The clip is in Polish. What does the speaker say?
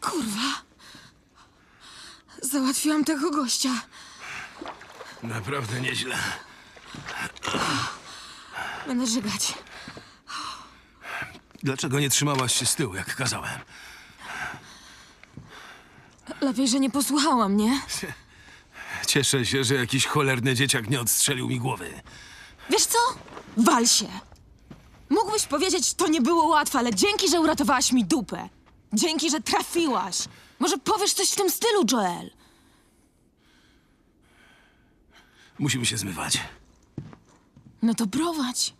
Kurwa. Załatwiłam tego gościa. Naprawdę nieźle. Będę żygać. Dlaczego nie trzymałaś się z tyłu, jak kazałem? Lepiej, że nie posłuchała mnie. Cieszę się, że jakiś cholerny dzieciak nie odstrzelił mi głowy. Wiesz co? Wal się. Mógłbyś powiedzieć, to nie było łatwe, ale dzięki, że uratowałaś mi dupę. Dzięki, że trafiłaś. Może powiesz coś w tym stylu, Joel? Musimy się zmywać. No to prowadź.